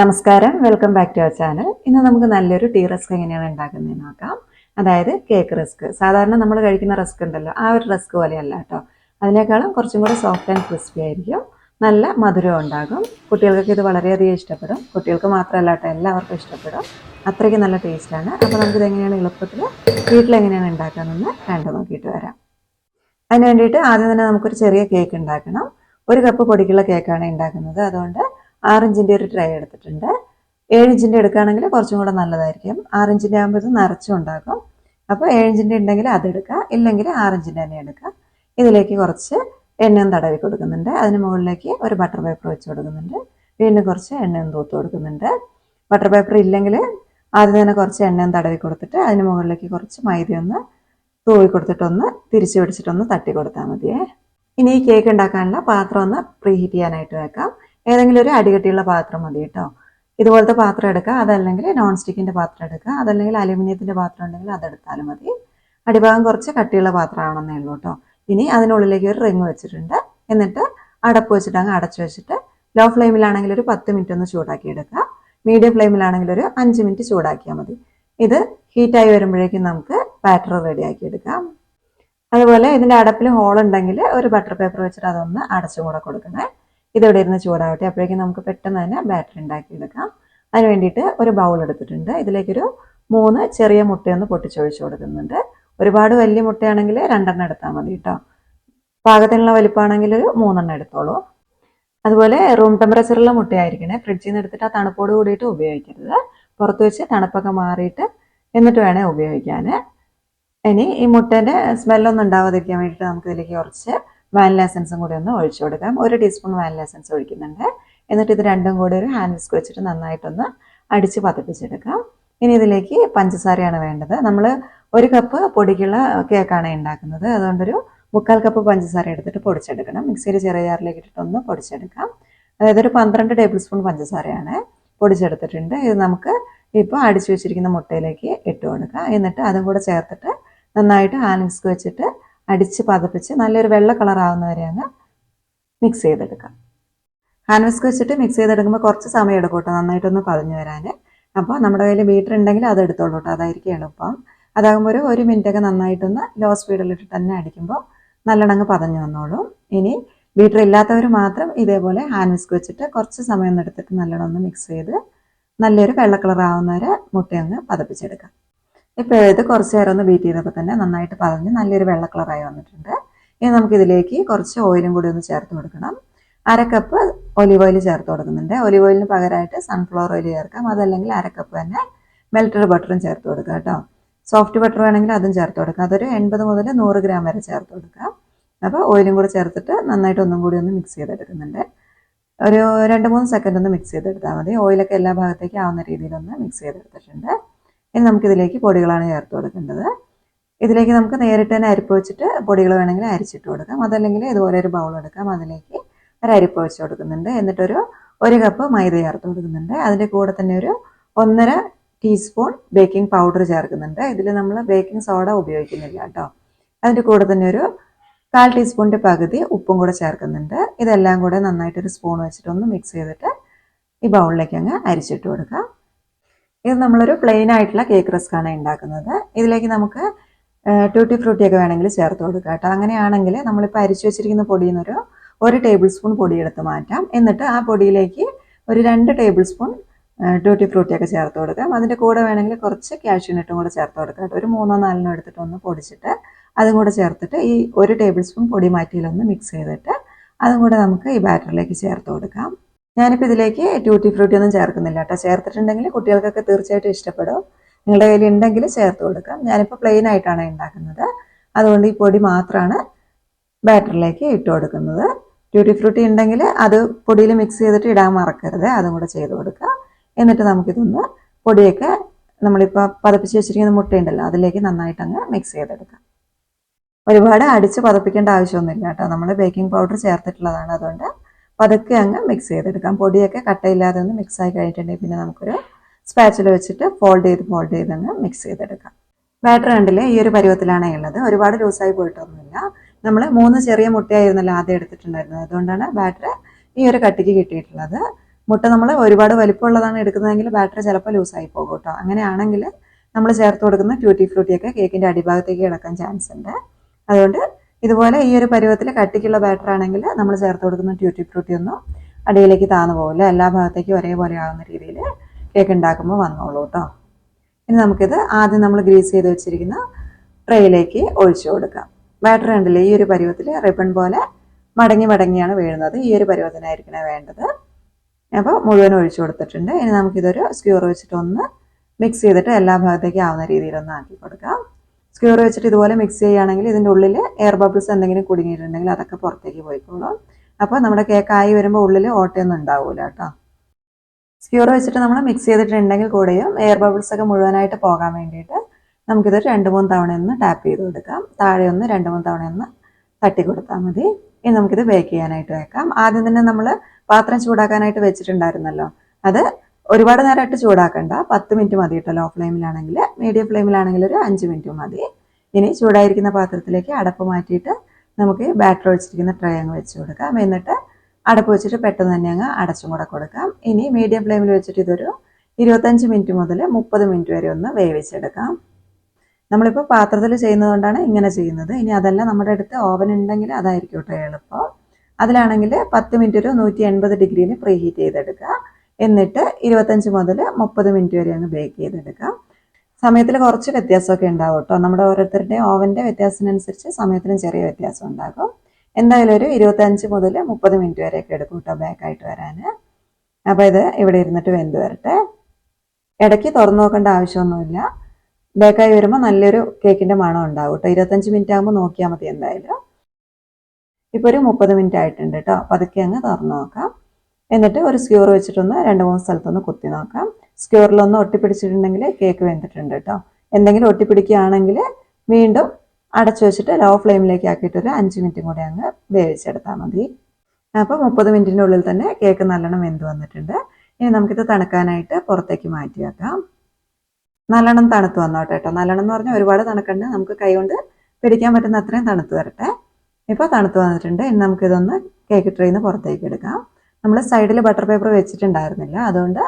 നമസ്കാരം. Welcome back to our channel ഇന്ന് നമുക്ക് നല്ലൊരു ടീ റസ്ക് എങ്ങനെയാണ് ഉണ്ടാക്കുന്നത് നോക്കാം. അതായത് കേക്ക് റസ്ക് സാധാരണ നമ്മൾ കഴിക്കുന്ന റസ്ക് ഉണ്ടല്ലോ. ആ ഒരു റസ്ക് പോലെയല്ല കേട്ടോ. അതിനേക്കാളും കുറച്ചും കൂടെ സോഫ്റ്റ് ആൻഡ് ക്രിസ്പി ആയിരിക്കും. നല്ല മധുരവും ഉണ്ടാകും. കുട്ടികൾക്കൊക്കെ ഇത് വളരെയധികം ഇഷ്ടപ്പെടും. കുട്ടികൾക്ക് മാത്രമല്ല കേട്ടോ എല്ലാവർക്കും ഇഷ്ടപ്പെടും. അത്രയ്ക്ക് നല്ല ടേസ്റ്റാണ് അപ്പോൾ നമുക്കിത് എങ്ങനെയാണ് എളുപ്പത്തിൽ വീട്ടിലെങ്ങനെയാണ് ഉണ്ടാക്കാമെന്ന് കണ്ടു നോക്കിയിട്ട് വരാം. അതിന് വേണ്ടിയിട്ട് ആദ്യം തന്നെ നമുക്കൊരു ചെറിയ കേക്ക് ഉണ്ടാക്കണം. ഒരു കപ്പ് പൊടിക്കുള്ള കേക്കാണ് ഉണ്ടാക്കുന്നത്. അതുകൊണ്ട് ആറിഞ്ചിന്റെ ഒരു ട്രേ എടുത്തിട്ടുണ്ട്. ഏഴിഞ്ചിന്റെ എടുക്കുകയാണെങ്കിൽ കുറച്ചും കൂടെ നല്ലതായിരിക്കും. ആറിഞ്ചിന്റെ ആകുമ്പോൾ ഇത് നിറച്ചും ഉണ്ടാക്കും അപ്പോൾ ഏഴിഞ്ചിന്റെ ഉണ്ടെങ്കിൽ അതെടുക്കുക ഇല്ലെങ്കിൽ ആറിഞ്ചിന്റെ തന്നെ എടുക്കുക. ഇതിലേക്ക് കുറച്ച് എണ്ണയും തടവി കൊടുക്കുന്നുണ്ട്. അതിന് മുകളിലേക്ക് ഒരു ബട്ടർ പേപ്പർ വെച്ച് കൊടുക്കുന്നുണ്ട്. വീണ്ടും കുറച്ച് എണ്ണയും തൂത്ത് കൊടുക്കുന്നുണ്ട്. ബട്ടർ പേപ്പർ ഇല്ലെങ്കിൽ ആദ്യം തന്നെ കുറച്ച് എണ്ണയും തടവി കൊടുത്തിട്ട് അതിന് മുകളിലേക്ക് കുറച്ച് മൈദയൊന്ന് തൂവി കൊടുത്തിട്ടൊന്ന് തിരിച്ചു പിടിച്ചിട്ടൊന്ന് തട്ടി കൊടുത്താൽ മതിയേ. ഇനി ഈ കേക്ക് ഉണ്ടാക്കാനുള്ള പാത്രം ഒന്ന് പ്രീഹീറ്റ് ചെയ്യാനായിട്ട് വെക്കാം. ഏതെങ്കിലും ഒരു അടികട്ടിയുള്ള പാത്രം മതി കേട്ടോ. ഇതുപോലത്തെ പാത്രം എടുക്കുക. അതല്ലെങ്കിൽ നോൺ സ്റ്റിക്കിന്റെ പാത്രം എടുക്കുക. അതല്ലെങ്കിൽ അലുമിനിയത്തിന്റെ പാത്രം ഉണ്ടെങ്കിൽ അതെടുത്താലും മതി. അടിഭാഗം കുറച്ച് കട്ടിയുള്ള പാത്രമാണെന്നേ ഉള്ളൂ കേട്ടോ. ഇനി അതിനുള്ളിലേക്ക് ഒരു റിങ് വെച്ചിട്ടുണ്ട്. എന്നിട്ട് അടപ്പ് വെച്ചിട്ട് അങ്ങ് അടച്ചു വെച്ചിട്ട് ലോ ഫ്ലെയിമിലാണെങ്കിൽ ഒരു പത്ത് മിനിറ്റ് ഒന്ന് ചൂടാക്കി എടുക്കുക. മീഡിയം ഫ്ലെയിമിലാണെങ്കിൽ ഒരു അഞ്ച് മിനിറ്റ് ചൂടാക്കിയാൽ മതി. ഇത് ഹീറ്റായി വരുമ്പോഴേക്കും നമുക്ക് ബാറ്റർ റെഡിയാക്കി എടുക്കാം. അതുപോലെ ഇതിന്റെ അടപ്പിൽ ഹോൾ ഉണ്ടെങ്കിൽ ഒരു ബട്ടർ പേപ്പർ വെച്ചിട്ട് അതൊന്ന് അടച്ചും കൂടെ കൊടുക്കണേ. ഇതിവിടെ ഇരുന്ന് ചൂടാവട്ടെ. അപ്പോഴേക്കും നമുക്ക് പെട്ടെന്ന് തന്നെ ബാറ്ററി ഉണ്ടാക്കിയെടുക്കാം. അതിന് വേണ്ടിയിട്ട് ഒരു ബൗൾ എടുത്തിട്ടുണ്ട്. ഇതിലേക്കൊരു മൂന്ന് ചെറിയ മുട്ടയൊന്ന് പൊട്ടിച്ചൊഴിച്ച് കൊടുക്കുന്നുണ്ട്. ഒരുപാട് വലിയ മുട്ടയാണെങ്കിൽ രണ്ടെണ്ണം എടുത്താൽ മതി കേട്ടോ. പാകത്തിനുള്ള വലിപ്പമാണെങ്കിൽ ഒരു മൂന്നെണ്ണം എടുത്തോളൂ. അതുപോലെ റൂം ടെമ്പറേച്ചറിലുള്ള മുട്ടയായിരിക്കണേ. ഫ്രിഡ്ജിൽ നിന്ന് എടുത്തിട്ട് ആ തണുപ്പോട് കൂടിയിട്ട് ഉപയോഗിക്കരുത്. പുറത്ത് വെച്ച് തണുപ്പൊക്കെ മാറിയിട്ട് എന്നിട്ട് വേണേ ഉപയോഗിക്കാൻ ഇനി ഈ മുട്ടേന്റെ സ്മെല്ലൊന്നും ഉണ്ടാവാതിരിക്കാൻ വേണ്ടിയിട്ട് നമുക്ക് ഇതിലേക്ക് കുറച്ച് വാനില എസൻസും കൂടി ഒന്ന് ഒഴിച്ചു കൊടുക്കാം. ഒരു ടീസ്പൂൺ വാനില എസൻസ് ഒഴിക്കുന്നുണ്ട്. എന്നിട്ട് ഇത് രണ്ടും കൂടി ഒരു ഹാൻഡ് വിസ്ക് വെച്ചിട്ട് നന്നായിട്ടൊന്ന് അടിച്ച് പതപ്പിച്ചെടുക്കാം. ഇനി ഇതിലേക്ക് പഞ്ചസാരയാണ് വേണ്ടത്. നമ്മൾ ഒരു കപ്പ് പൊടിക്കുള്ള കേക്കാണ് ഉണ്ടാക്കുന്നത്. അതുകൊണ്ടൊരു മുക്കാൽ കപ്പ് പഞ്ചസാര എടുത്തിട്ട് പൊടിച്ചെടുക്കണം. മിക്സിയിൽ ചെറിയ ജാറിലേക്ക് ഇട്ടിട്ടൊന്ന് പൊടിച്ചെടുക്കാം. അതായത് ഒരു പന്ത്രണ്ട് ടേബിൾ സ്പൂൺ പഞ്ചസാരയാണ് പൊടിച്ചെടുത്തിട്ടുണ്ട്. ഇത് നമുക്ക് ഇപ്പോൾ അടിച്ചു വെച്ചിരിക്കുന്ന മുട്ടയിലേക്ക് ഇട്ട് കൊടുക്കാം. എന്നിട്ട് അതും കൂടെ ചേർത്തിട്ട് നന്നായിട്ട് ഹാൻഡ് വിസ്ക് വെച്ചിട്ട് അടിച്ച് പതപ്പിച്ച് നല്ലൊരു വെള്ള കളർ ആവുന്ന വരെ അങ്ങ് മിക്സ് ചെയ്തെടുക്കാം. ഹാൻഡ് വിസ്ക് വെച്ചിട്ട് മിക്സ് ചെയ്തെടുക്കുമ്പോൾ കുറച്ച് സമയം എടുക്കും കേട്ടോ. നന്നായിട്ടൊന്ന് പതിഞ്ഞു വരാൻ അപ്പോൾ നമ്മുടെ കയ്യിൽ ബീറ്റർ ഉണ്ടെങ്കിൽ അത് എടുത്തോളൂ കേട്ടോ. അതായിരിക്കും എളുപ്പം. അതാകുമ്പോൾ ഒരു ഒരു മിനിറ്റൊക്കെ നന്നായിട്ടൊന്ന് ലോ സ്പീഡിലിട്ട് തന്നെ അടിക്കുമ്പോൾ നല്ലണങ്ങ് പതഞ്ഞു വന്നോളും. ഇനി ബീറ്റർ ഇല്ലാത്തവർ മാത്രം ഇതേപോലെ ഹാൻഡ് വിസ്ക് വെച്ചിട്ട് കുറച്ച് സമയം എടുത്തിട്ട് നല്ലോണം ഒന്ന് മിക്സ് ചെയ്ത് നല്ലൊരു വെള്ള കളർ ആവുന്നവരെ മുട്ടയങ്ങ് പതപ്പിച്ചെടുക്കാം. ഇപ്പോൾ ഇത് കുറച്ച് നേരം ഒന്ന് ബീറ്റ് ചെയ്തപ്പോൾ തന്നെ നന്നായിട്ട് പതഞ്ഞ് നല്ലൊരു വെള്ള കളറായി വന്നിട്ടുണ്ട്. ഇനി നമുക്കിതിലേക്ക് കുറച്ച് ഓയിലും കൂടി ഒന്ന് ചേർത്ത് കൊടുക്കണം. അര കപ്പ് ഒലിവ് ഓയിൽ ചേർത്ത് കൊടുക്കുന്നുണ്ട്. ഒലിവ് ഓയിലിന് പകരമായിട്ട് സൺഫ്ലവർ ഓയിൽ ചേർക്കാം. അതല്ലെങ്കിൽ അര കപ്പ് തന്നെ മെൽറ്റഡ് ബട്ടറും ചേർത്ത് കൊടുക്കുക കേട്ടോ. സോഫ്റ്റ് ബട്ടർ വേണമെങ്കിൽ അതും ചേർത്ത് കൊടുക്കാം. അതൊരു എൺപത് മുതൽ നൂറ് ഗ്രാം വരെ ചേർത്ത് കൊടുക്കാം. അപ്പോൾ ഓയിലും കൂടി ചേർത്തിട്ട് നന്നായിട്ട് ഒന്നും കൂടി ഒന്ന് മിക്സ് ചെയ്തെടുക്കുന്നുണ്ട്. ഒരു രണ്ട് മൂന്ന് സെക്കൻഡ് ഒന്ന് മിക്സ് ചെയ്തെടുത്താൽ മതി. ഓയിലൊക്കെ എല്ലാ ഭാഗത്തേക്കും ആവുന്ന രീതിയിലൊന്ന് മിക്സ് ചെയ്തെടുത്തിട്ടുണ്ട്. ഇനി നമുക്കിതിലേക്ക് പൊടികളാണ് ചേർത്ത് കൊടുക്കേണ്ടത്. ഇതിലേക്ക് നമുക്ക് നേരിട്ട് തന്നെ അരിപ്പ് വെച്ചിട്ട് പൊടികൾ വേണമെങ്കിൽ അരിച്ചിട്ട് കൊടുക്കാം. അതല്ലെങ്കിൽ ഇതുപോലെ ഒരു ബൗൾ എടുക്കാം. അതിലേക്ക് ഒരു അരിപ്പ് വെച്ച് കൊടുക്കുന്നുണ്ട്. എന്നിട്ടൊരു ഒരു കപ്പ് മൈദ ചേർത്ത് കൊടുക്കുന്നുണ്ട്. അതിന്റെ കൂടെ തന്നെ ഒരു ഒന്നര ടീസ്പൂൺ ബേക്കിംഗ് പൗഡർ ചേർക്കുന്നുണ്ട്. ഇതിൽ നമ്മൾ ബേക്കിംഗ് സോഡ ഉപയോഗിക്കുന്നില്ല കേട്ടോ. അതിന്റെ കൂടെ തന്നെ ഒരു കാൽ ടീസ്പൂണിന്റെ പകുതി ഉപ്പും കൂടെ ചേർക്കുന്നുണ്ട്. ഇതെല്ലാം കൂടെ നന്നായിട്ടൊരു സ്പൂൺ വെച്ചിട്ടൊന്ന് മിക്സ് ചെയ്തിട്ട് ഈ ബൗളിലേക്ക് അങ്ങ് അരിച്ചിട്ട് കൊടുക്കാം. ഇത് നമ്മളൊരു പ്ലെയിൻ ആയിട്ടുള്ള കേക്ക് റസ്ക് ആണ് ഉണ്ടാക്കുന്നത് ഇതിലേക്ക് നമുക്ക് ട്യൂട്ടി ഫ്രൂട്ടി ഒക്കെ വേണമെങ്കിൽ ചേർത്ത് കൊടുക്കാം കേട്ടോ. അങ്ങനെയാണെങ്കിൽ നമ്മളിപ്പോൾ അരിച്ചു വെച്ചിരിക്കുന്ന പൊടിയിൽ നിന്നൊരു ഒരു ടേബിൾ സ്പൂൺ പൊടി എടുത്ത് മാറ്റാം. എന്നിട്ട് ആ പൊടിയിലേക്ക് ഒരു രണ്ട് ടേബിൾ സ്പൂൺ ട്യൂട്ടി ഫ്രൂട്ടി ഒക്കെ ചേർത്ത് കൊടുക്കാം. അതിന്റെ കൂടെ വേണമെങ്കിൽ കുറച്ച് കാഷ്യൂനട്ടും കൂടെ ചേർത്ത് കൊടുക്കാം കേട്ടോ. ഒരു മൂന്നോ നാലിനോ എടുത്തിട്ട് ഒന്ന് പൊടിച്ചിട്ട് അതും കൂടെ ചേർത്തിട്ട് ഈ ഒരു ടേബിൾ സ്പൂൺ പൊടി മാറ്റിയിലൊന്ന് മിക്സ് ചെയ്തിട്ട് അതും കൂടെ നമുക്ക് ഈ ബാറ്ററിലേക്ക് ചേർത്ത് കൊടുക്കാം. ഞാനിപ്പോൾ ഇതിലേക്ക് ട്യൂട്ടി ഫ്രൂട്ടി ഒന്നും ചേർക്കുന്നില്ല കേട്ടോ. ചേർത്തിട്ടുണ്ടെങ്കിൽ കുട്ടികൾക്കൊക്കെ തീർച്ചയായിട്ടും ഇഷ്ടപ്പെടും. നിങ്ങളുടെ കയ്യിൽ ഉണ്ടെങ്കിൽ ചേർത്ത് കൊടുക്കാം. ഞാനിപ്പോൾ പ്ലെയിൻ ആയിട്ടാണ് ഉണ്ടാക്കുന്നത്. അതുകൊണ്ട് ഈ പൊടി മാത്രമാണ് ബാറ്ററിലേക്ക് ഇട്ട് കൊടുക്കുന്നത്. ട്യൂട്ടി ഫ്രൂട്ടി ഉണ്ടെങ്കിൽ അത് പൊടിയിൽ മിക്സ് ചെയ്തിട്ട് ഇടാൻ മറക്കരുത്. അതും കൂടെ ചെയ്ത് കൊടുക്കുക. എന്നിട്ട് നമുക്കിതൊന്ന് പൊടിയൊക്കെ നമ്മളിപ്പോൾ പതപ്പിച്ച് വെച്ചിരിക്കുന്ന മുട്ടയുണ്ടല്ലോ അതിലേക്ക് നന്നായിട്ട് അങ്ങ് മിക്സ് ചെയ്തെടുക്കാം. ഒരുപാട് അടിച്ച് പതപ്പിക്കേണ്ട ആവശ്യമൊന്നുമില്ല കേട്ടോ. നമ്മൾ ബേക്കിംഗ് പൗഡർ ചേർത്തിട്ടുള്ളതാണ്. അതുകൊണ്ട് പതുക്കെ അങ്ങ് മിക്സ് ചെയ്തെടുക്കാം. പൊടിയൊക്കെ കട്ടയില്ലാതെ ഒന്ന് മിക്സ് ആയി കഴിഞ്ഞിട്ടുണ്ടെങ്കിൽ പിന്നെ നമുക്കൊരു സ്പാച്ചിൽ വെച്ചിട്ട് ഫോൾഡ് ചെയ്ത് ഫോൾഡ് ചെയ്ത് അങ്ങ് മിക്സ് ചെയ്തെടുക്കാം. ബാറ്റർ കണ്ടില്ലേ ഈ ഒരു പരുവത്തിലാണ് ഉള്ളത്. ഒരുപാട് ലൂസായി പോയിട്ടൊന്നുമില്ല. നമ്മൾ മൂന്ന് ചെറിയ മുട്ടയായിരുന്നല്ലോ ആദ്യം എടുത്തിട്ടുണ്ടായിരുന്നത്. അതുകൊണ്ടാണ് ബാറ്റർ ഈ ഒരു കട്ടിക്ക് കിട്ടിയിട്ടുള്ളത്. മുട്ട നമ്മൾ ഒരുപാട് വലിപ്പമുള്ളതാണ് എടുക്കുന്നതെങ്കിൽ ബാറ്റർ ചിലപ്പോൾ ലൂസായി പോകും കേട്ടോ. അങ്ങനെയാണെങ്കിൽ നമ്മൾ ചേർത്ത് കൊടുക്കുന്ന ട്യൂട്ടി ഫ്രൂട്ടിയൊക്കെ കേക്കിന്റെ അടിഭാഗത്തേക്ക് കിടക്കാൻ ചാൻസ് ഉണ്ട്. അതുകൊണ്ട് ഇതുപോലെ ഈ ഒരു പരുവത്തിൽ കട്ടിക്കുള്ള ബാറ്റർ ആണെങ്കിൽ നമ്മൾ ചേർത്ത് കൊടുക്കുന്ന ട്യൂട്ടി ഫ്രൂട്ടി ഒന്നും അടിയിലേക്ക് താന്നു പോകില്ല. എല്ലാ ഭാഗത്തേക്കും ഒരേപോലെ ആകുന്ന രീതിയിൽ കേക്ക് ഉണ്ടാക്കുമ്പോൾ വന്നോളൂ കേട്ടോ ഇനി നമുക്കിത് ആദ്യം നമ്മൾ ഗ്രീസ് ചെയ്ത് വെച്ചിരിക്കുന്ന ട്രേയിലേക്ക് ഒഴിച്ചു കൊടുക്കാം. ബാറ്റർ ഉണ്ടല്ലേ ഈ ഒരു പരുവത്തിൽ റിബൺ പോലെ മടങ്ങി മടങ്ങിയാണ് വീഴുന്നത്. ഈ ഒരു പരുവത്തിനായിരിക്കണേ വേണ്ടത്. അപ്പോൾ മുഴുവൻ ഒഴിച്ചു കൊടുത്തിട്ടുണ്ട്. ഇനി നമുക്കിതൊരു സ്ക്യൂർ വെച്ചിട്ടൊന്ന് മിക്സ് ചെയ്തിട്ട് എല്ലാ ഭാഗത്തേക്കും ആവുന്ന രീതിയിലൊന്ന് ആക്കി കൊടുക്കാം. സ്ക്യൂർ വെച്ചിട്ട് ഇതുപോലെ മിക്സ് ചെയ്യുകയാണെങ്കിൽ ഇതിന്റെ ഉള്ളിൽ എയർ ബബിൾസ് എന്തെങ്കിലും കുടുങ്ങിയിട്ടുണ്ടെങ്കിൽ അതൊക്കെ പുറത്തേക്ക് പോയിക്കോളും. അപ്പോൾ നമ്മുടെ കേക്ക് ആയി വരുമ്പോൾ ഉള്ളിൽ ഓട്ടയൊന്നും ഉണ്ടാവില്ല കേട്ടോ. സ്ക്യൂർ വെച്ചിട്ട് നമ്മൾ മിക്സ് ചെയ്തിട്ടുണ്ടെങ്കിൽ കൂടെയും എയർ ബബിൾസ് ഒക്കെ മുഴുവനായിട്ട് പോകാൻ വേണ്ടിയിട്ട് നമുക്കിത് രണ്ട് മൂന്ന് തവണ ഒന്ന് ടാപ്പ് ചെയ്ത് കൊടുക്കാം. താഴെ ഒന്ന് രണ്ട് മൂന്ന് തവണ ഒന്ന് തട്ടി കൊടുത്താൽ മതി. ഇനി നമുക്കിത് ബേക്ക് ചെയ്യാനായിട്ട് വെക്കാം. ആദ്യം തന്നെ നമ്മൾ പാത്രം ചൂടാക്കാനായിട്ട് വെച്ചിട്ടുണ്ടായിരുന്നല്ലോ. അത് ഒരുപാട് നേരമായിട്ട് ചൂടാക്കണ്ട. പത്ത് മിനിറ്റ് മതി കേട്ടോ ലോ ഫ്ലെയിമിലാണെങ്കിൽ. മീഡിയം ഫ്ലെയിമിലാണെങ്കിൽ ഒരു അഞ്ച് മിനിറ്റ് മതി. ഇനി ചൂടായിരിക്കുന്ന പാത്രത്തിലേക്ക് അടപ്പ് മാറ്റിയിട്ട് നമുക്ക് ബാറ്റർ ഒഴിച്ചിരിക്കുന്ന ട്രേ അങ്ങ് വെച്ച് കൊടുക്കാം. എന്നിട്ട് അടപ്പ് വെച്ചിട്ട് പെട്ടെന്ന് തന്നെ അങ്ങ് അടച്ചും കൂടെ കൊടുക്കാം. ഇനി മീഡിയം ഫ്ലെയിമിൽ വെച്ചിട്ട് ഇതൊരു ഇരുപത്തഞ്ച് മിനിറ്റ് മുതൽ മുപ്പത് മിനിറ്റ് വരെ ഒന്ന് വേവിച്ചെടുക്കാം. നമ്മളിപ്പോൾ പാത്രത്തിൽ ചെയ്യുന്നതുകൊണ്ടാണ് ഇങ്ങനെ ചെയ്യുന്നത്. ഇനി അതല്ല നമ്മുടെ അടുത്ത് ഓവൻ ഉണ്ടെങ്കിൽ അതായിരിക്കും കേട്ടോ എളുപ്പം. അതിലാണെങ്കിൽ പത്ത് മിനിറ്റ് ഒരു നൂറ്റി എൺപത് ഡിഗ്രിയിൽ പ്രീ ഹീറ്റ് ചെയ്തെടുക്കുക. എന്നിട്ട് ഇരുപത്തഞ്ച് മുതൽ മുപ്പത് മിനിറ്റ് വരെ അങ്ങ് ബേക്ക് ചെയ്തെടുക്കാം. സമയത്തിൽ കുറച്ച് വ്യത്യാസമൊക്കെ ഉണ്ടാവും കേട്ടോ. നമ്മുടെ ഓരോരുത്തരുടെയും ഓവന്റെ വ്യത്യാസത്തിനനുസരിച്ച് സമയത്തിനും ചെറിയ വ്യത്യാസം ഉണ്ടാകും. എന്തായാലും ഒരു ഇരുപത്തഞ്ച് മുതൽ മുപ്പത് മിനിറ്റ് വരെയൊക്കെ എടുക്കും കേട്ടോ ബേക്കായിട്ട് വരാൻ അപ്പോൾ ഇത് ഇവിടെ ഇരുന്നിട്ട് വെന്ത് വരട്ടെ. ഇടയ്ക്ക് തുറന്നു നോക്കേണ്ട ആവശ്യമൊന്നുമില്ല. ബേക്കായി വരുമ്പോൾ നല്ലൊരു കേക്കിന്റെ മണം ഉണ്ടാവും കേട്ടോ. ഇരുപത്തഞ്ച് മിനിറ്റ് ആകുമ്പോൾ നോക്കിയാൽ മതി എന്തായാലും. ഇപ്പോൾ ഒരു മുപ്പത് മിനിറ്റ് ആയിട്ടുണ്ട് കേട്ടോ. പതുക്കെ അങ്ങ് തുറന്നു നോക്കാം. എന്നിട്ട് ഒരു സ്ക്യൂർ വെച്ചിട്ടൊന്ന് രണ്ട് മൂന്ന് സ്ഥലത്തൊന്ന് കുത്തി നോക്കാം. സ്ക്യൂറിലൊന്ന് ഒട്ടിപ്പിടിച്ചിട്ടുണ്ടെങ്കിൽ കേക്ക് വെന്തിട്ടുണ്ട് കേട്ടോ എന്തെങ്കിലും ഒട്ടിപ്പിടിക്കുകയാണെങ്കിൽ വീണ്ടും അടച്ചു വെച്ചിട്ട് ലോ ഫ്ലെയിമിലേക്ക് ആക്കിയിട്ട് ഒരു അഞ്ച് മിനിറ്റും കൂടി അങ്ങ് വേവിച്ചെടുത്താൽ മതി. അപ്പോൾ മുപ്പത് മിനിറ്റിന്റെ ഉള്ളിൽ തന്നെ കേക്ക് നല്ലോണം വെന്ത് വന്നിട്ടുണ്ട്. ഇനി നമുക്കിത് തണുക്കാനായിട്ട് പുറത്തേക്ക് മാറ്റി വെക്കാം. നല്ലോണം തണുത്ത് വന്നോട്ടെ കേട്ടോ നല്ലോണം എന്ന് പറഞ്ഞാൽ ഒരുപാട് തണുക്കണ്ട. നമുക്ക് കൈകൊണ്ട് പിടിക്കാൻ പറ്റുന്ന അത്രയും തണുത്ത് വരട്ടെ. ഇപ്പോൾ തണുത്ത് വന്നിട്ടുണ്ട്. ഇനി നമുക്കിതൊന്ന് കേക്ക് ട്രെയിന്ന് പുറത്തേക്ക് എടുക്കാം. നമ്മൾ സൈഡിൽ ബട്ടർ പേപ്പർ വെച്ചിട്ടുണ്ടായിരുന്നില്ല. അതുകൊണ്ട്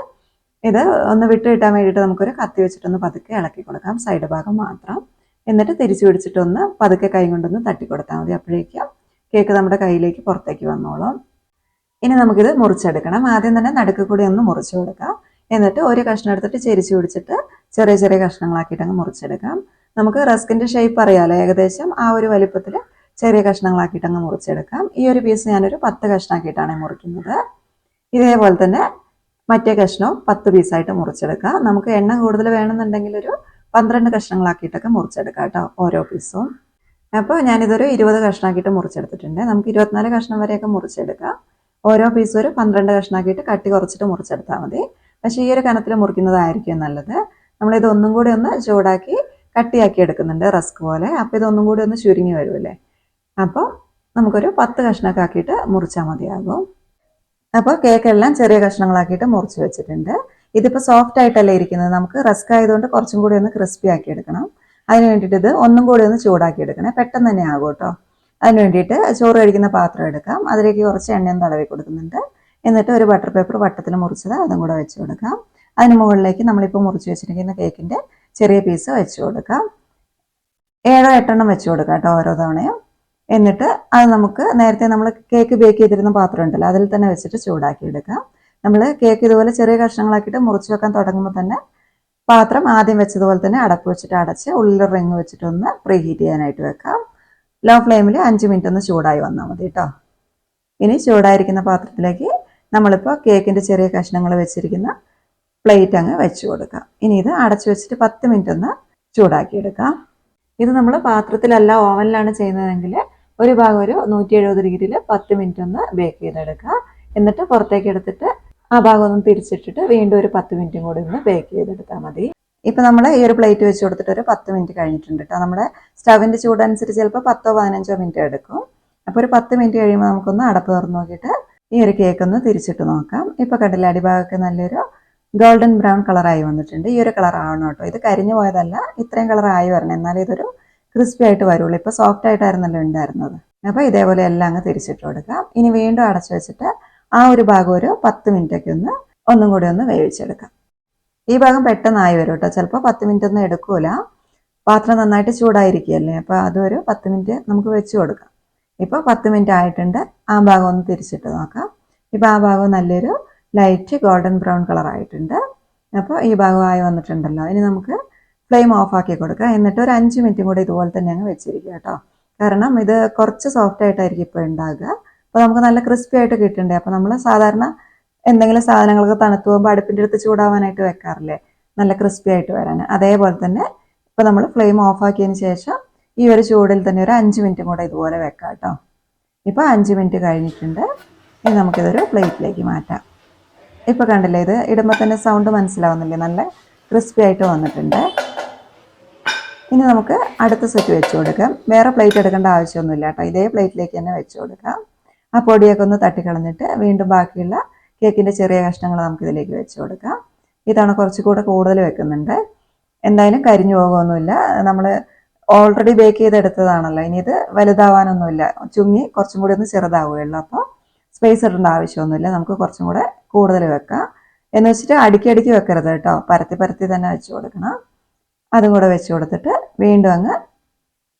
ഇത് ഒന്ന് വിട്ട് കിട്ടാൻ വേണ്ടിയിട്ട് നമുക്കൊരു കത്തി വെച്ചിട്ടൊന്ന് പതുക്കെ ഇളക്കി കൊടുക്കാം. സൈഡ് ഭാഗം മാത്രം. എന്നിട്ട് തിരിച്ചു പിടിച്ചിട്ടൊന്ന് പതുക്കെ കൈ കൊണ്ടൊന്ന് തട്ടി കൊടുത്താൽ മതി. അപ്പോഴേക്കും കേക്ക് നമ്മുടെ കയ്യിലേക്ക് പുറത്തേക്ക് വന്നോളും. ഇനി നമുക്കിത് മുറിച്ചെടുക്കണം. ആദ്യം തന്നെ നടുക്ക് കൂടി ഒന്ന് മുറിച്ച് കൊടുക്കാം. എന്നിട്ട് ഒരു കഷ്ണം എടുത്തിട്ട് ചെരിച്ച് പിടിച്ചിട്ട് ചെറിയ ചെറിയ കഷ്ണങ്ങളാക്കിയിട്ട് അങ്ങ് മുറിച്ചെടുക്കാം. നമുക്ക് റസ്കിന്റെ ഷേപ്പ് അറിയാലോ. ഏകദേശം ആ ഒരു വലിപ്പത്തിൽ ചെറിയ കഷ്ണങ്ങളാക്കിയിട്ട് അങ്ങ് മുറിച്ചെടുക്കാം. ഈ ഒരു പീസ് ഞാനൊരു പത്ത് കഷ്ണമാക്കിയിട്ടാണ് മുറിക്കുന്നത്. ഇതേപോലെ തന്നെ മറ്റേ കഷ്ണവും പത്ത് പീസായിട്ട് മുറിച്ചെടുക്കാം. നമുക്ക് എണ്ണ കൂടുതൽ വേണമെന്നുണ്ടെങ്കിൽ ഒരു പന്ത്രണ്ട് കഷ്ണങ്ങളാക്കിയിട്ടൊക്കെ മുറിച്ചെടുക്കാം കേട്ടോ ഓരോ പീസും അപ്പോൾ ഞാനിതൊരു ഇരുപത് കഷ്ണമാക്കിയിട്ട് മുറിച്ചെടുത്തിട്ടുണ്ട്. നമുക്ക് ഇരുപത്തിനാല് കഷ്ണം വരെയൊക്കെ മുറിച്ചെടുക്കാം. ഓരോ പീസും ഒരു പന്ത്രണ്ട് കഷ്ണമാക്കിയിട്ട് കട്ടി കുറച്ചിട്ട് മുറിച്ചെടുത്താൽ മതി. പക്ഷേ ഈ ഒരു കനത്തിൽ മുറിക്കുന്നതായിരിക്കും നല്ലത്. നമ്മളിത് ഒന്നും കൂടി ഒന്ന് ചൂടാക്കി കട്ടിയാക്കി എടുക്കുന്നുണ്ട് റസ്ക് പോലെ. അപ്പോൾ ഇതൊന്നും കൂടി ഒന്ന് ചുരുങ്ങി വരുമല്ലേ അപ്പോൾ നമുക്കൊരു പത്ത് കഷ്ണമൊക്കെ ആക്കിയിട്ട് മുറിച്ചാൽ മതിയാകും. അപ്പോൾ കേക്കെല്ലാം ചെറിയ കഷ്ണങ്ങളാക്കിയിട്ട് മുറിച്ച് വെച്ചിട്ടുണ്ട്. ഇതിപ്പോൾ സോഫ്റ്റ് ആയിട്ടല്ലേ ഇരിക്കുന്നത്. നമുക്ക് റസ്ക് ആയതുകൊണ്ട് കുറച്ചും കൂടി ഒന്ന് ക്രിസ്പി ആക്കി എടുക്കണം. അതിന് വേണ്ടിയിട്ട് ഇത് ഒന്നും കൂടി ഒന്ന് ചൂടാക്കി എടുക്കണേ. പെട്ടെന്ന് തന്നെ ആകും കേട്ടോ. അതിന് വേണ്ടിയിട്ട് ചോറ് കഴിക്കുന്ന പാത്രം എടുക്കാം. അതിലേക്ക് കുറച്ച് എണ്ണയും തടവി കൊടുക്കുന്നുണ്ട്. എന്നിട്ട് ഒരു ബട്ടർ പേപ്പർ വട്ടത്തിൽ മുറിച്ചത് അതും കൂടെ വെച്ച് കൊടുക്കാം. അതിന് മുകളിലേക്ക് നമ്മളിപ്പോൾ മുറിച്ച് വെച്ചിരിക്കുന്ന കേക്കിന്റെ ചെറിയ പീസ് വെച്ച് കൊടുക്കാം. ഏഴോ എട്ടെണ്ണം വെച്ച് കൊടുക്കാം കേട്ടോ ഓരോ തവണയും. എന്നിട്ട് അത് നമുക്ക് നേരത്തെ നമ്മൾ കേക്ക് ബേക്ക് ചെയ്തിരുന്ന പാത്രം ഉണ്ടല്ലോ അതിൽ തന്നെ വെച്ചിട്ട് ചൂടാക്കി എടുക്കാം നമ്മൾ കേക്ക് ഇതുപോലെ ചെറിയ കഷ്ണങ്ങളാക്കിയിട്ട് മുറിച്ച് വെക്കാൻ തുടങ്ങുമ്പോൾ തന്നെ പാത്രം ആദ്യം വെച്ചതുപോലെ തന്നെ അടപ്പ് വെച്ചിട്ട് അടച്ച് ഉള്ളിൽ റിങ് വെച്ചിട്ടൊന്ന് പ്രീ ഹീറ്റ് ചെയ്യാനായിട്ട് വെക്കാം. ലോ ഫ്ലെയിമിൽ അഞ്ച് മിനിറ്റ് ഒന്ന് ചൂടായി വന്നാൽ മതി കേട്ടോ ഇനി ചൂടായിരിക്കുന്ന പാത്രത്തിലേക്ക് നമ്മളിപ്പോൾ കേക്കിന്റെ ചെറിയ കഷ്ണങ്ങൾ വെച്ചിരിക്കുന്ന പ്ലേറ്റ് അങ്ങ് വെച്ച് കൊടുക്കാം. ഇനി ഇത് അടച്ചു വെച്ചിട്ട് പത്ത് മിനിറ്റ് ഒന്ന് ചൂടാക്കിയെടുക്കാം. ഇത് നമ്മൾ പാത്രത്തിലല്ല ഓവനിലാണ് ചെയ്യുന്നതെങ്കിൽ ഒരു ഭാഗം ഒരു നൂറ്റി എഴുപത് ഡിഗ്രിയിൽ പത്ത് മിനിറ്റ് ഒന്ന് ബേക്ക് ചെയ്തെടുക്കുക. എന്നിട്ട് പുറത്തേക്ക് എടുത്തിട്ട് ആ ഭാഗം ഒന്ന് തിരിച്ചിട്ടിട്ട് വീണ്ടും ഒരു പത്ത് മിനിറ്റും കൂടി ഒന്ന് ബേക്ക് ചെയ്തെടുത്താൽ മതി. ഇപ്പം നമ്മൾ ഈ ഒരു പ്ലേറ്റ് വെച്ച് കൊടുത്തിട്ട് ഒരു പത്ത് മിനിറ്റ് കഴിഞ്ഞിട്ടുണ്ട് കേട്ടോ നമ്മുടെ സ്റ്റവിന്റെ ചൂടനുസരിച്ച് ചിലപ്പോൾ പത്തോ പതിനഞ്ചോ മിനിറ്റ് എടുക്കും. അപ്പോൾ ഒരു പത്ത് മിനിറ്റ് കഴിയുമ്പോൾ നമുക്കൊന്ന് അടപ്പ് തുറന്ന് നോക്കിയിട്ട് ഈ ഒരു കേക്ക് ഒന്ന് തിരിച്ചിട്ട് നോക്കാം. ഇപ്പോൾ കണ്ടില്ല അടിഭാഗമൊക്കെ നല്ലൊരു ഗോൾഡൻ ബ്രൗൺ കളറായി വന്നിട്ടുണ്ട്. ഈ ഒരു കളർ ആവണം കേട്ടോ ഇത് കരിഞ്ഞു പോയതല്ല ഇത്രയും കളർ ആയി വരണം. എന്നാലും ഇതൊരു ക്രിസ്പി ആയിട്ട് വരുള്ളൂ. ഇപ്പോൾ സോഫ്റ്റ് ആയിട്ടായിരുന്നല്ലോ ഉണ്ടായിരുന്നത്. അപ്പോൾ ഇതേപോലെ എല്ലാം അങ്ങ് തിരിച്ചിട്ട് കൊടുക്കാം. ഇനി വീണ്ടും അടച്ചു വെച്ചിട്ട് ആ ഒരു ഭാഗം ഒരു പത്ത് മിനിറ്റൊക്കെ ഒന്ന് ഒന്നും കൂടി ഒന്ന് വേവിച്ചെടുക്കാം. ഈ ഭാഗം പെട്ടെന്നായി വരും കേട്ടോ. ചിലപ്പോൾ പത്ത് മിനിറ്റ് ഒന്നും എടുക്കൂല. പാത്രം നന്നായിട്ട് ചൂടായിരിക്കുകയല്ലേ? അപ്പോൾ അതൊരു പത്ത് മിനിറ്റ് നമുക്ക് വെച്ച് കൊടുക്കാം. ഇപ്പോൾ പത്ത് മിനിറ്റ് ആയിട്ടുണ്ട്. ആ ഭാഗം ഒന്ന് തിരിച്ചിട്ട് നോക്കാം. ഇപ്പോൾ ആ ഭാഗം നല്ലൊരു ലൈറ്റ് ഗോൾഡൻ ബ്രൗൺ കളർ ആയിട്ടുണ്ട്. അപ്പോൾ ഈ ഭാഗമായി വന്നിട്ടുണ്ടല്ലോ. ഇനി നമുക്ക് ഫ്ലെയിം ഓഫ് ആക്കി കൊടുക്കുക. എന്നിട്ട് ഒരു അഞ്ച് മിനിറ്റും കൂടി ഇതുപോലെ തന്നെ അങ്ങ് വെച്ചിരിക്കുക കേട്ടോ. കാരണം ഇത് കുറച്ച് സോഫ്റ്റ് ആയിട്ടായിരിക്കും ഇപ്പോൾ ഉണ്ടാകുക. അപ്പോൾ നമുക്ക് നല്ല ക്രിസ്പി ആയിട്ട് കിട്ടണ്ടേ? അപ്പോൾ നമ്മൾ സാധാരണ എന്തെങ്കിലും സാധനങ്ങളൊക്കെ തണുത്ത് പോകുമ്പോൾ അടുപ്പിന്റെ അടുത്ത് ചൂടാവാനായിട്ട് വെക്കാറില്ലേ? നല്ല ക്രിസ്പി ആയിട്ട് വരാൻ. അതേപോലെ തന്നെ ഇപ്പോൾ നമ്മൾ ഫ്ലെയിം ഓഫ് ആക്കിയതിന് ശേഷം ഈ ഒരു ചൂടിൽ തന്നെ ഒരു അഞ്ച് മിനിറ്റും കൂടെ ഇതുപോലെ വെക്കാം കേട്ടോ. ഇപ്പോൾ അഞ്ച് മിനിറ്റ് കഴിഞ്ഞിട്ടുണ്ട്. ഇനി നമുക്കിതൊരു പ്ലേറ്റിലേക്ക് മാറ്റാം. ഇപ്പോൾ കണ്ടില്ലേ ഇത് ഇടുമ്പോൾ തന്നെ സൗണ്ട് മനസ്സിലാവുന്നില്ലേ? നല്ല ക്രിസ്പി ആയിട്ട് വന്നിട്ടുണ്ട്. ഇനി നമുക്ക് അടുത്ത സെറ്റ് വെച്ച് കൊടുക്കാം. വേറെ പ്ലേറ്റ് എടുക്കേണ്ട ആവശ്യമൊന്നുമില്ല കേട്ടോ. ഇതേ പ്ലേറ്റിലേക്ക് തന്നെ വെച്ച് കൊടുക്കാം. ആ പൊടിയൊക്കെ ഒന്ന് തട്ടിക്കളഞ്ഞിട്ട് വീണ്ടും ബാക്കിയുള്ള കേക്കിന്റെ ചെറിയ കഷ്ണങ്ങൾ നമുക്ക് ഇതിലേക്ക് വെച്ച് കൊടുക്കാം. ഇതാണ് കുറച്ചുകൂടെ കൂടുതൽ വെക്കുന്നുണ്ട്. എന്തായാലും കരിഞ്ഞു പോകുമൊന്നുമില്ല. നമ്മൾ ഓൾറെഡി ബേക്ക് ചെയ്തെടുത്തതാണല്ലോ. ഇനി ഇത് വലുതാവാനൊന്നുമില്ല. ചുങ്ങി കുറച്ചും കൂടി ഒന്ന് ചെറുതാവുകയുള്ളൂ. അപ്പോൾ സ്പേസ് ഇടേണ്ട ആവശ്യമൊന്നുമില്ല. നമുക്ക് കുറച്ചും കൂടെ കൂടുതൽ വെക്കാം. എന്ന് വെച്ചിട്ട് അടുക്കി അടുക്കി വെക്കരുത് കേട്ടോ. പരത്തി പരത്തി തന്നെ വെച്ച് കൊടുക്കണം. അതും കൂടെ വെച്ച് കൊടുത്തിട്ട് വീണ്ടും അങ്ങ്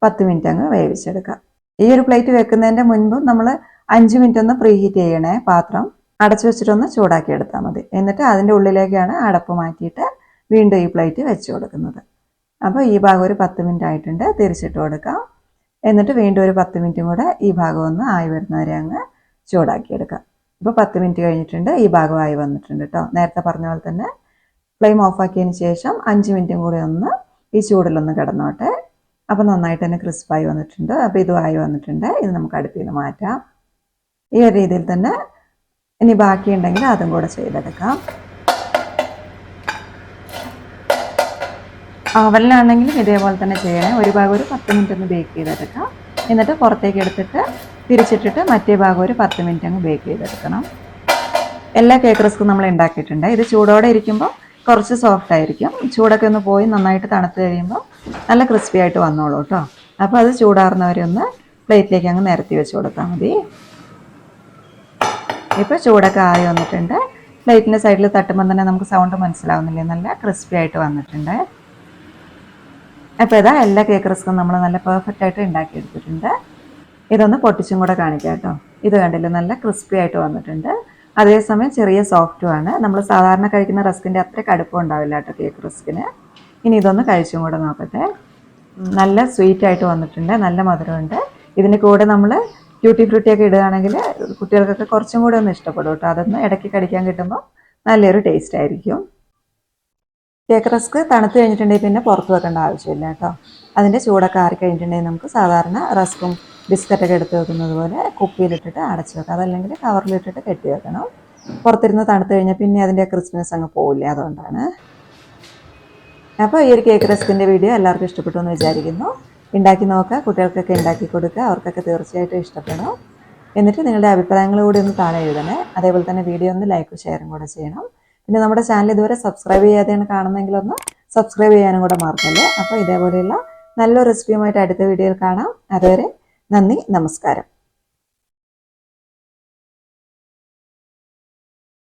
പത്ത് മിനിറ്റ് അങ്ങ് വേവിച്ചെടുക്കാം. ഈ ഒരു പ്ലേറ്റ് വെക്കുന്നതിന്റെ മുൻപ് നമ്മൾ അഞ്ച് മിനിറ്റ് ഒന്ന് പ്രീ ഹീറ്റ് ചെയ്യണേ പാത്രം. അടച്ചു വെച്ചിട്ടൊന്ന് ചൂടാക്കി എടുത്താൽ മതി. എന്നിട്ട് അതിന്റെ ഉള്ളിലേക്കാണ് അടപ്പ് മാറ്റിയിട്ട് വീണ്ടും ഈ പ്ലേറ്റ് വെച്ച് കൊടുക്കുന്നത്. അപ്പോൾ ഈ ഭാഗം ഒരു പത്ത് മിനിറ്റ് ആയിട്ടുണ്ട്. തിരിച്ചിട്ട് കൊടുക്കാം. എന്നിട്ട് വീണ്ടും ഒരു പത്ത് മിനിറ്റും കൂടെ ഈ ഭാഗം ഒന്ന് ആയി വരുന്നവരെ അങ്ങ് ചൂടാക്കിയെടുക്കാം ഇപ്പോൾ പത്ത് മിനിറ്റ് കഴിഞ്ഞിട്ടുണ്ട്. ഈ ഭാഗമായി വന്നിട്ടുണ്ട് കേട്ടോ നേരത്തെ പറഞ്ഞ പോലെ തന്നെ ഫ്ലെയിം ഓഫാക്കിയതിന് ശേഷം അഞ്ച് മിനിറ്റും കൂടി ഒന്ന് ഈ ചൂടിലൊന്ന് കിടന്നോട്ടെ. അപ്പോൾ നന്നായിട്ട് തന്നെ ക്രിസ്പായി വന്നിട്ടുണ്ട്. അപ്പോൾ ഇതുമായി വന്നിട്ടുണ്ട്. ഇത് നമുക്ക് അടുപ്പിൽ നിന്ന് മാറ്റാം. ഈ ഒരു രീതിയിൽ തന്നെ ഇനി ബാക്കിയുണ്ടെങ്കിൽ അതും കൂടെ ചെയ്തെടുക്കാം. അവലിനാണെങ്കിലും ഇതേപോലെ തന്നെ ചെയ്യണേ ഒരു ഭാഗം ഒരു പത്ത് മിനിറ്റ് ഒന്ന് ബേക്ക് ചെയ്തെടുക്കാം. എന്നിട്ട് പുറത്തേക്ക് എടുത്തിട്ട് തിരിച്ചിട്ടിട്ട് മറ്റേ ഭാഗം ഒരു പത്ത് മിനിറ്റ് അങ്ങ് ബേക്ക് ചെയ്തെടുക്കണം. എല്ലാ കേക്ക് റിസ്ക്കും നമ്മൾ ഉണ്ടാക്കിയിട്ടുണ്ട്. ഇത് ചൂടോടെ ഇരിക്കുമ്പോൾ കുറച്ച് സോഫ്റ്റ് ആയിരിക്കും. ചൂടൊക്കെ ഒന്ന് പോയി നന്നായിട്ട് തണുത്ത് കഴിയുമ്പോൾ നല്ല ക്രിസ്പി ആയിട്ട് വന്നോളൂ കേട്ടോ അപ്പോൾ അത് ചൂടാറുന്നവരെ ഒന്ന് പ്ലേറ്റിലേക്ക് അങ്ങ് നിരത്തി വെച്ച് കൊടുത്താൽ മതി. ഇപ്പോൾ ചൂടൊക്കെ ആയി വന്നിട്ടുണ്ട്. പ്ലേറ്റിന്റെ സൈഡിൽ തട്ടുമ്പോൾ തന്നെ നമുക്ക് സൗണ്ട് മനസ്സിലാവുന്നില്ലേ? നല്ല ക്രിസ്പി ആയിട്ട് വന്നിട്ടുണ്ട്. അപ്പോൾ ഇതാ എല്ലാ കേക്ക് റിസ്ക്കും നമ്മൾ നല്ല പെർഫെക്റ്റ് ആയിട്ട് ഉണ്ടാക്കിയെടുത്തിട്ടുണ്ട്. ഇതൊന്ന് പൊട്ടിച്ചും കൂടെ കാണിക്കാം കേട്ടോ ഇത് കണ്ടില്ലേ? നല്ല ക്രിസ്പി ആയിട്ട് വന്നിട്ടുണ്ട്. അതേസമയം ചെറിയ സോഫ്റ്റുമാണ് നമ്മൾ സാധാരണ കഴിക്കുന്ന റസ്കിന്റെ അത്ര കടുപ്പം ഉണ്ടാവില്ല കേട്ടോ കേക്ക് റസ്കിന്. ഇനി ഇതൊന്ന് കഴിച്ചും കൂടെ നോക്കട്ടെ. നല്ല സ്വീറ്റ് ആയിട്ട് വന്നിട്ടുണ്ട് നല്ല മധുരമുണ്ട്. ഇതിന് കൂടെ നമ്മൾ ക്യൂട്ടി ഫ്രൂട്ടി ഒക്കെ ഇടുകയാണെങ്കിൽ കുട്ടികൾക്കൊക്കെ കുറച്ചും കൂടെ ഒന്ന് ഇഷ്ടപ്പെടും കേട്ടോ. അതൊന്ന് ഇടയ്ക്ക് കടിക്കാൻ കിട്ടുമ്പോൾ നല്ലൊരു ടേസ്റ്റ് ആയിരിക്കും. കേക്ക് റസ്ക് തണുത്ത് കഴിഞ്ഞിട്ടുണ്ടെങ്കിൽ പിന്നെ പുറത്ത് വെക്കേണ്ട ആവശ്യമില്ല കേട്ടോ. അതിന്റെ ചൂടൊക്കെ ആറി കഴിഞ്ഞിട്ടുണ്ടെങ്കിൽ നമുക്ക് സാധാരണ റസ്കും ബിസ്ക്കറ്റൊക്കെ എടുത്ത് വെക്കുന്നത് പോലെ കുപ്പിയിലിട്ടിട്ട് അടച്ച് വെക്കാം. അതല്ലെങ്കിൽ കവറിലിട്ടിട്ട് കെട്ടി വെക്കണം. പുറത്തിരുന്ന് തണുത്ത് കഴിഞ്ഞാൽ പിന്നെ അതിന്റെ ക്രിസ്മസ് അങ്ങ് പോവില്ല അതുകൊണ്ടാണ്. അപ്പോൾ ഈ ഒരു കേക്ക് റെസിപ്പിന്റെ വീഡിയോ എല്ലാവർക്കും ഇഷ്ടപ്പെട്ടു എന്ന് വിചാരിക്കുന്നു. ഉണ്ടാക്കി നോക്കുക കുട്ടികൾക്കൊക്കെ ഉണ്ടാക്കി കൊടുക്കുക അവർക്കൊക്കെ തീർച്ചയായിട്ടും ഇഷ്ടപ്പെടും. എന്നിട്ട് നിങ്ങളുടെ അഭിപ്രായങ്ങൾ കൂടി ഒന്ന് താഴെ എഴുതണേ. അതേപോലെ തന്നെ വീഡിയോ ഒന്ന് ലൈക്കും ഷെയറും കൂടെ ചെയ്യണം. പിന്നെ നമ്മുടെ ചാനൽ ഇതുവരെ സബ്സ്ക്രൈബ് ചെയ്യാതെയാണ് കാണുന്നതെങ്കിൽ ഒന്ന് സബ്സ്ക്രൈബ് ചെയ്യാനും കൂടെ മറക്കല്ലേ? അപ്പോൾ ഇതേപോലെയുള്ള നല്ല റെസിപ്പിയുമായിട്ട് അടുത്ത വീഡിയോയിൽ കാണാം. അതുവരെ നന്ദി നമസ്കാരം.